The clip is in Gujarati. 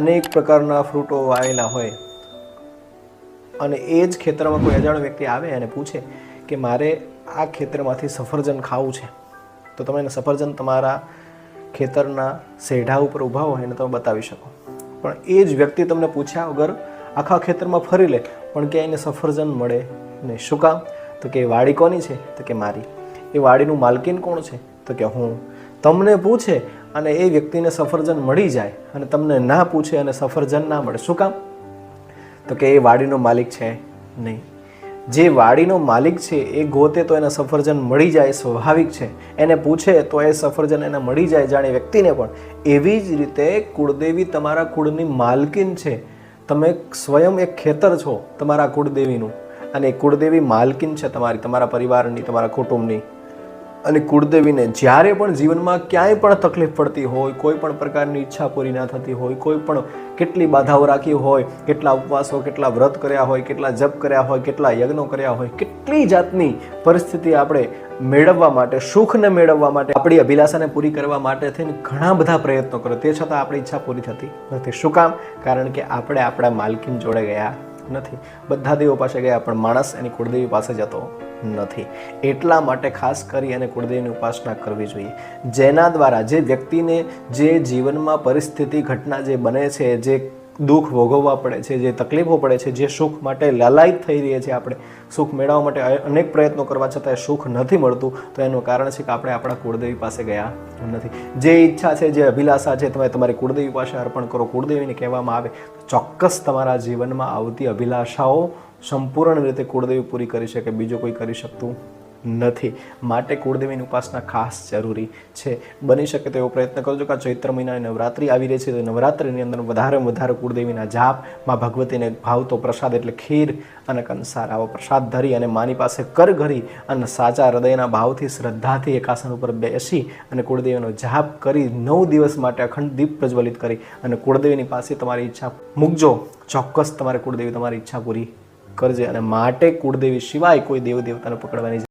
અનેક પ્રકારના ફ્રૂટો વાવેલા હોય. અને એ જ ખેતરમાં કોઈ અજાણ્યો વ્યક્તિ આવે અને પૂછે કે મારે આ ખેતરમાંથી સફરજન ખાવું છે. તો તમે એને સફરજન તમારા ખેતરના સેઢા ઉપર ઊભા હોય એને તમે બતાવી શકો. પણ એ જ વ્યક્તિ તમને પૂછ્યા વગર આખા ખેતરમાં ફરી લે, પણ ક્યાંય એને સફરજન મળે નહીં. શું કામ? તો કે એ વાડી કોની છે? તો કે મારી. એ વાડીનું માલકીન કોણ છે? તો કે હું. તમને પૂછે અને એ વ્યક્તિને સફરજન મળી જાય અને તમને ના પૂછે અને સફરજન ના મળે. શું કામ? તો કે એ વાડીનો માલિક છે નહીં. જે વાડીનો માલિક છે, એ ગોતે તો એને સફરજન મળી જાય સ્વાભાવિક છે. એને પૂછે તો એ સફરજન એને મળી જાય જાણે વ્યક્તિને પણ. એવી જ રીતે કુળદેવી તમારા કુળની માલકીન છે. તમે સ્વયં એક ખેતર છો તમારા કુળદેવીનું. અને એ કુળદેવી માલકીન છે તમારી, તમારા પરિવારની, તમારા કુટુંબની. અને કુળદેવીને જ્યારે પણ જીવનમાં ક્યાંય પણ તકલીફ પડતી હોય, કોઈ પણ પ્રકારની ઈચ્છા પૂરી ના થતી હોય, કોઈ પણ કેટલી બાધાઓ રાખી હોય, કેટલા ઉપવાસો, કેટલા વ્રત કર્યા હોય, કેટલા જપ કર્યા હોય, કેટલા યજ્ઞો કર્યા હોય, કેટલી જાતની પરિસ્થિતિ આપણે મેળવવા માટે, સુખને મેળવવા માટે, આપણી અભિલાષાને પૂરી કરવા માટે થઈને ઘણા બધા પ્રયત્નો કરો તે છતાં આપણી ઈચ્છા પૂરી થતી નથી. શું કામ? કારણ કે આપણે આપણા માલકીન જોડે ગયા નથી. બધા દેવો પાસે ગયા, પણ માણસ એની કુળદેવી પાસે જતો નથી. એટલા માટે ખાસ કરી અને કુળદેવીની ઉપાસના કરવી જોઈએ. જેના દ્વારા જે વ્યક્તિને જે જીવનમાં પરિસ્થિતિ, ઘટના જે બને છે, જે દુઃખ ભોગવવા પડે છે, જે તકલીફો પડે છે, જે સુખ માટે લાલાયિત થઈ રહીએ છીએ આપણે, સુખ મેળવવા માટે અનેક પ્રયત્નો કરવા છતાં સુખ નથી મળતું, તો એનું કારણ છે કે આપણે આપણા કુળદેવી પાસે ગયા નથી. જે ઈચ્છા છે, જે અભિલાષા છે, તમે તમારી કુળદેવી પાસે અર્પણ કરો, કુળદેવીને કહેવામાં આવે ચોક્કસ તમારા જીવનમાં આવતી અભિલાષાઓ સંપૂર્ણ રીતે કુળદેવી પૂરી કરી શકે, બીજું કોઈ કરી શકતું નથી. માટે કુળદેવીની ઉપાસના ખાસ જરૂરી છે. બની શકે તો એવો પ્રયત્ન કરજો કે ચૈત્ર મહિનાની નવરાત્રિ આવી રહી છે. તો નવરાત્રિની અંદર વધારે વધારે કુળદેવીના જાપ, માં ભગવતીને ભાવતો પ્રસાદ એટલે ખીર અને કંસાર. આવો પ્રસાદ ધરી અને માની પાસે કર ઘરી અને સાચા હૃદયના ભાવથી, શ્રદ્ધાથી એકાસન ઉપર બેસી અને કુળદેવીનો જાપ કરી નવ દિવસ માટે અખંડ દીપ પ્રજ્વલિત કરી અને કુળદેવીની પાસે તમારી ઈચ્છા મૂકજો. ચોક્કસ તમારે કુળદેવી તમારી ઈચ્છા પૂરી કરજે અને માટે કુળદેવી સિવાય કોઈ દેવ દેવતાને પકડવાની